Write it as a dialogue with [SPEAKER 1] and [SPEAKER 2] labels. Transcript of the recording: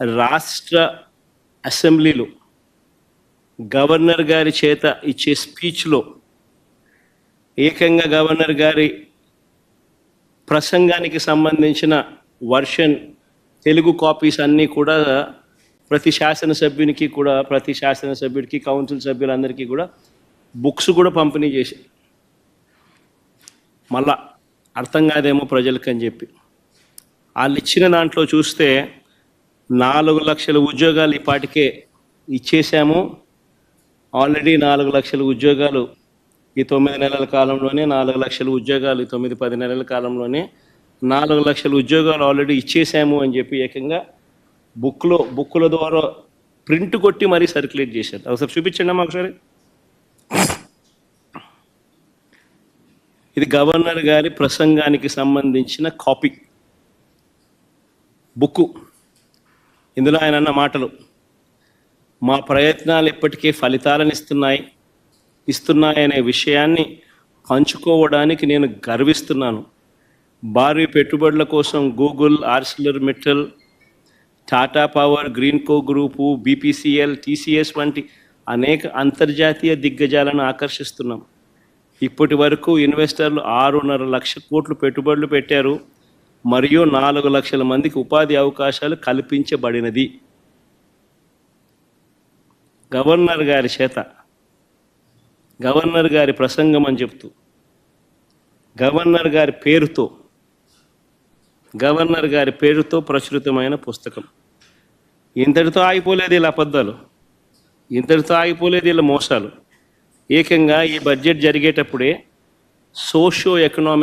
[SPEAKER 1] రాష్ట్ర అసెంబ్లీలో గవర్నర్ గారి చేత ఇచ్చే స్పీచ్లో ఏకంగా గవర్నర్ గారి ప్రసంగానికి సంబంధించిన వర్షన్ తెలుగు కాపీస్ అన్నీ కూడా ప్రతి శాసనసభ్యునికి కూడా ప్రతి శాసనసభ్యుడికి కౌన్సిల్ సభ్యులందరికీ కూడా బుక్స్ కూడా పంపిణీ చేసి మళ్ళా అర్థం కాదేమో ప్రజలకు అని చెప్పి. వాళ్ళు ఇచ్చిన దాంట్లో చూస్తే నాలుగు లక్షల ఉద్యోగాలు ఈ పాటికే ఇచ్చేసాము ఆల్రెడీ నాలుగు లక్షల ఉద్యోగాలు ఈ తొమ్మిది నెలల కాలంలోనే నాలుగు లక్షల ఉద్యోగాలు ఈ తొమ్మిది పది నెలల కాలంలోనే నాలుగు లక్షల ఉద్యోగాలు ఆల్రెడీ ఇచ్చేసాము అని చెప్పి ఏకంగా బుక్లో బుక్కుల ద్వారా ప్రింట్ కొట్టి మరీ సర్క్యులేట్ చేశారు. ఒకసారి చూపించండి అమ్మా ఒకసారి. ఇది గవర్నర్ గారి ప్రసంగానికి సంబంధించిన కాపీ. బుక్కు. ఇందులో ఆయన అన్న మాటలు మా ప్రయత్నాలు ఇప్పటికీ ఫలితాలను ఇస్తున్నాయి ఇస్తున్నాయనే విషయాన్ని పంచుకోవడానికి నేను గర్విస్తున్నాను. భారీ పెట్టుబడుల కోసం Google Arcelor Mittal Tata power Greenko group BPCL TCS వంటి అనేక అంతర్జాతీయ దిగ్గజాలను ఆకర్షిస్తున్నాం. ఇప్పటి వరకు ఇన్వెస్టర్లు ఆరున్నర లక్ష కోట్లు పెట్టుబడులు పెట్టారు. మరియు నాలుగు లక్షల మందికి ఉపాధి అవకాశాలు కల్పించబడినది. గవర్నర్ గారి చేత గవర్నర్ గారి ప్రసంగం అని చెప్తూ గవర్నర్ గారి పేరుతో గవర్నర్ గారి పేరుతో ప్రచురితమైన పుస్తకం. ఇంతటితో ఆగిపోలేదు ఇలా అబద్ధాలు. ఇంతటితో ఆగిపోలేదు ఇలా మోసాలు. ఏకంగా ఈ బడ్జెట్ జరిగేటప్పుడే సోషో ఎకనామిక్